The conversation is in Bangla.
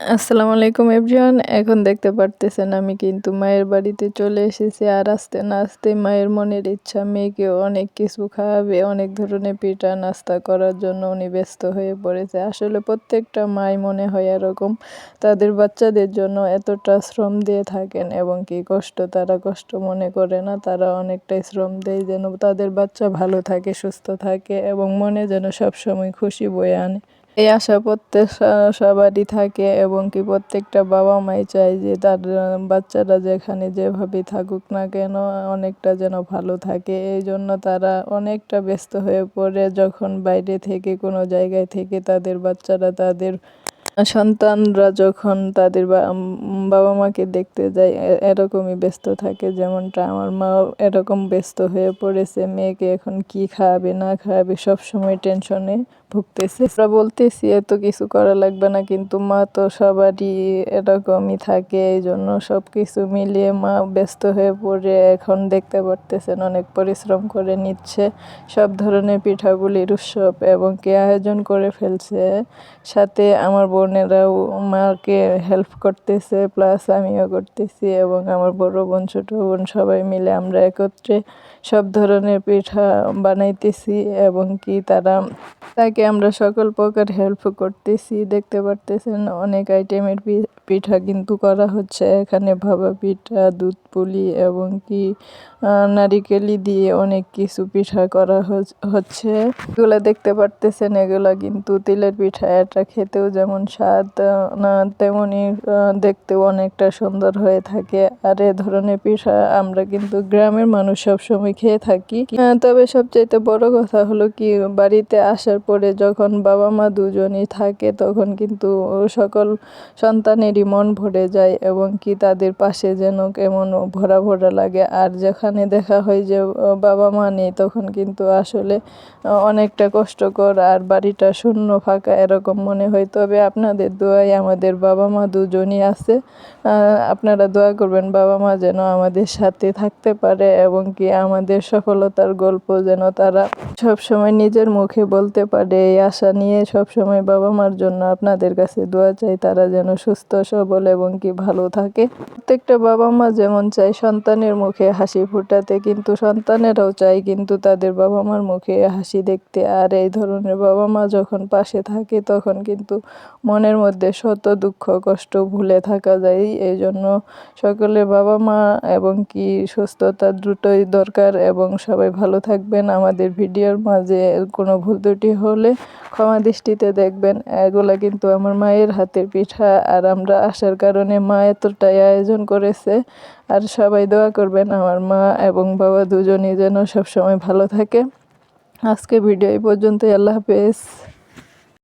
আসসালামু আলাইকুম এভরিওয়ান, এখন দেখতে পারতেছেন আমি কিন্তু মায়ের বাড়িতে চলে এসেছি। আর আসতে না আসতে মায়ের মনের ইচ্ছা, মেয়েকে অনেক কিছু খাওয়াবে, অনেক ধরনের পিঠা নাস্তা করার জন্য উনি ব্যস্ত হয়ে পড়েছে। আসলে প্রত্যেকটা মাই মনে হয় এরকম, তাদের বাচ্চাদের জন্য এতটা শ্রম দিয়ে থাকেন এবং কি কষ্ট তারা কষ্ট মনে করে না, তারা অনেকটাই শ্রম দেয় যেন তাদের বাচ্চা ভালো থাকে, সুস্থ থাকে এবং মনে যেন সবসময় খুশি বয়ে আনে। এই আশা প্রত্যেক সবারই থাকে এবং কি প্রত্যেকটা বাবা মাই চায় যে তার বাচ্চারা যেখানে যেভাবে থাকুক না কেন অনেকটা যেন ভালো থাকে। এই জন্য তারা অনেকটা ব্যস্ত হয়ে পড়ে। যখন বাইরে থেকে কোনো জায়গায় থেকে তাদের বাচ্চারা তাদের সন্তানরা যখন তাদের বাবা মাকে দেখতে যায় এরকমই ব্যস্ত থাকে। যেমনটা আমার মা এরকম ব্যস্ত হয়ে পড়েছে। মেয়েকে এখন কি খাওয়াবে, না খাওয়াবে, সব সময় টেনশনে ভুগতেছে। আমরা বলতেছি, এত কিছু করা লাগবে না। কিন্তু মা তো সবারই এরকমই থাকে। এই জন্য সব কিছু মিলিয়ে মা ব্যস্ত হয়ে পড়ে, এখন দেখতে পারতেছেন অনেক পরিশ্রম করে নিচ্ছে। সব ধরনের পিঠাগুলির উৎসব এবং কে আয়োজন করে ফেলছে। সাথে আমার বোনেরাও মাকে হেল্প করতেছে প্লাস আমিও করতেছি এবং আমার বড় বোন, ছোট বোন সবাই মিলে আমরা একত্রে সব ধরনের পিঠা বানাইতেছি এবং কি তারা তাকে আমরা সকল প্রকার হেল্প করতেছি। দেখতে পারতেছেন অনেক আইটেমের পিঠা কিন্তু করা হচ্ছে। এখানে ভাবা পিঠা, দুধ পুলি এবং কি নারিকেলি দিয়ে অনেক কিছু পিঠা করা হচ্ছে। এগুলো দেখতে পারতেছেন, এগুলা কিন্তু তিলের পিঠা। এটা খেতেও যেমন স্বাদ না তেমনই দেখতেও অনেকটা সুন্দর হয়ে থাকে। আর এ ধরনের পিঠা আমরা কিন্তু গ্রামের মানুষ সবসময় খেয়ে থাকি। তবে সবচাইতে বড় কথা হলো কি, বাড়িতে আসার পরে যখন বাবা মা দুজনই থাকে, তখন কিন্তু সকল সন্তানেরই মন ভরে যায় এবং কি তাদের পাশে যেন কেমন ভরা ভরা লাগে। আর যেখানে দেখা হয় যে বাবা মা নেই, তখন কিন্তু আসলে অনেকটা কষ্টকর আর বাড়িটা শূন্য ফাঁকা এরকম মনে হয়। তবে আপনাদের দোয়াই আমাদের বাবা মা দুজনই আছে। আপনারা দোয়া করবেন বাবা মা যেন আমাদের সাথে থাকতে পারে এবং কি আমাদের সফলতার গল্প যেন তারা সবসময় নিজের মুখে বলতে পারে। এই আশা নিয়ে সবসময় বাবা মার জন্য আপনাদের কাছে দোয়া চাই, তারা যেন সুস্থ, সবল এবং কি ভালো থাকে। প্রত্যেকটা বাবা মা যেমন চায় সন্তানের মুখে হাসি ফোটাতে, কিন্তু সন্তানেরাও চায় কিন্তু তাদের বাবা মার মুখে হাসি দেখতে। আর এই ধরনের বাবা মা যখন পাশে থাকে, তখন কিন্তু মনের মধ্যে শত দুঃখ, কষ্ট ভুলে থাকা যায়। এই জন্য সকলে বাবা মা এবং কি সুস্থতা দ্রুতই দরকার এবং সবাই ভালো থাকবেন। আমাদের ভিডিওর মাঝে কোনো ভুল ত্রুটি হলে ক্ষমা দৃষ্টিতে দেখবেন। এগুলা কিন্তু আমার মায়ের হাতের পিঠা। আর আমরা আসার কারণে মা এতটাই আয়োজন করেছে। আর সবাই দোয়া করবেন আমার মা এবং বাবা দুজনই যেন সবসময় ভালো থাকে। আজকে ভিডিও এই পর্যন্তই। আল্লাহ হাফেজ।